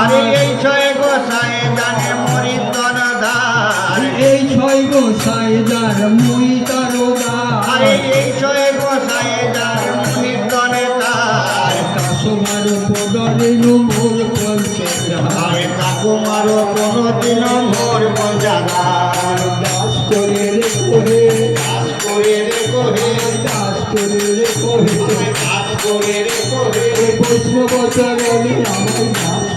আরে এই ছয় গোসাই জানে মরিন্দন ধার এই ছয় গোসাই যার মুই তার আরে এই ছয় গোসাই যার মরিন্দন ধার কাসমার পদরে মোর পঞ্চদার আরে কাকুমারও কোনোদিন মোর পঞ্চাদার দাস করে রে করে। রে করে। দাস করে রে কোহে কাজ করে রে করে। বৈষ্ণব চরণে আমার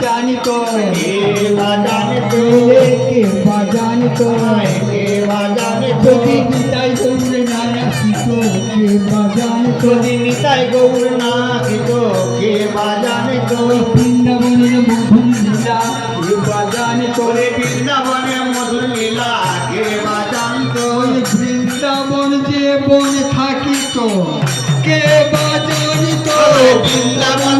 কে বা জানিত কে বা জানিত, বইলে কে বা জানিত কে বা জানিত, যদি গীতায় গৌরে নানা শিখ কে বা জানিত যদি নিতাই গৌর নাথিত, কে বা জানিত, বৃন্দাবনের মধুর লীলা। কে বা জানিত ওরে বৃন্দাবনে মধুর লীলা, কে বা জানিত, ওই বৃন্দাবন যে বন থাকিত কে বা জানিত ওরে বৃন্দাবনে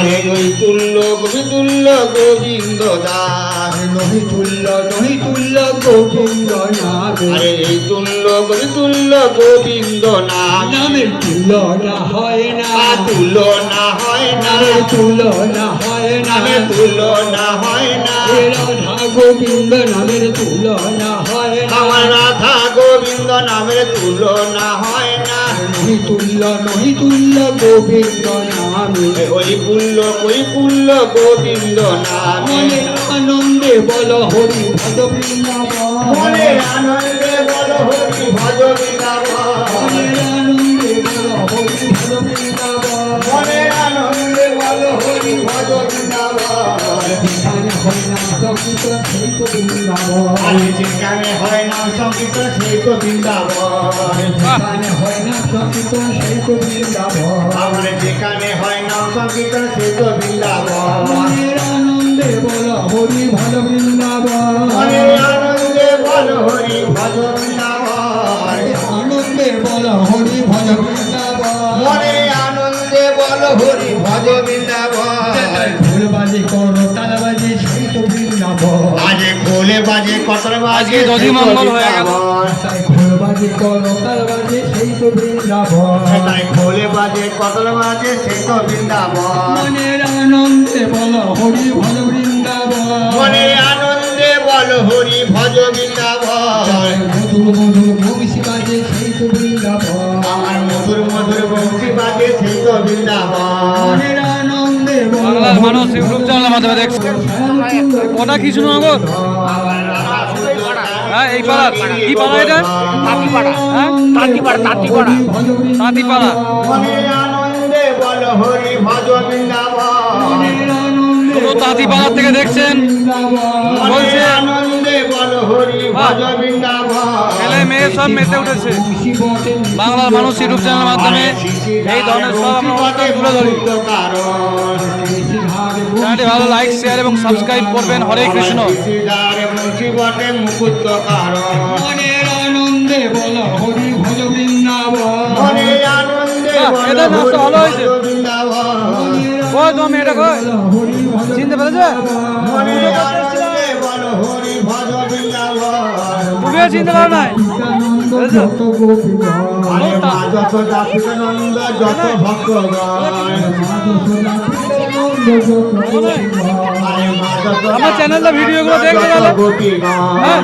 আরে ওই তুল্য কবিতুল্য গোবিন্দ দাস নহিতুল্য নহিতুল্য গোবিন্দ নাথ আরে এই তুল্য কবিতুল্য গোবিন্দ নাম নামের তুলনা হয় না। তুলনা হয় না। নামের তুলনা হয় না। নামে তুলনা হয় না। রাধা গোবিন্দ নামের তুলনা হয় না। আমার রাধা গোবিন্দ নামের তুলনা হয় না। নহি তুল্য নহি তুল্য গোবিন্দ নামে। ওই পুল্য ওই পুল্য গোবিন্দ নামে। আনন্দে বল হরি ভজ বৃন্দাবন। আনন্দে বল হরি ভজ বৃন্দাবন। আনন্দে বল হরি ভজ বৃন্দাবন। আনন্দে বল হরি ভজ বৃন্দাবন যেখানে হয় না প্রকৃত সেই তো বৃন্দাবন। যেখানে হয় না সংগীত সেই তো বৃন্দাবন। যেখানে হয় না প্রকৃত সেই তো বৃন্দাবন। আমার যেখানে হয় না সংগীত সেই তো বৃন্দাবন। মনের আনন্দে বল হরি ভজ বৃন্দাবন। আনন্দে বল হরি ভজ বৃন্দাবন আনন্দে বল হরি ভজ বৃন্দাবন আনন্দে হরি ভজ বৃন্দাবন ঢোল বাজে করো তাল বাজে সেই তো বৃন্দাবন আজে খোলে বাজে কতর বাজে আজকে দধিমঙ্গল হয়ে গেল। তাই বাজে সেই তো বৃন্দাবন তাই বাজে কতর বাজে সেই তো বৃন্দাবন মনের আনন্দে বল হরি ভজ বৃন্দাবন। মনে আনন্দে বল হরি ভজ বৃন্দাবন মধুর মধুর ভবিষ্য বাজে সেই তো বৃন্দাবন বৃন্দাবন বাংলার মানুষ ইউটিউব চ্যানেলের মাধ্যমে দেখছে। ওটা কৃষ্ণনগর হ্যাঁ এই পাড়া কি পাড়া এটা? হ্যাঁ তাঁতিপাড়া আনন্দে বল হরি ভজ বৃন্দাবন পুরো তাঁতিপাড়া থেকে দেখছেন? বলছে সব মেতে উঠেছে। বাংলার মানুষ ইউটিউব চ্যানেলের মাধ্যমে এই ধরনের সব আমরা তুলে ধরি। চ্যানেলটি ভালো লাইক শেয়ার এবং সাবস্ক্রাইব করবেন। হরে কৃষ্ণ। আনন্দে বল হরি ভজ বৃন্দাবন। এটা ভালো হয়েছে। তোমার মেয়েটা চিনতে পেরেছে? বৃন্দাবন চিন্তা পারো যত যত যত আমার চ্যানেলটা ভিডিওগুলো গুলো দেখতে? হ্যাঁ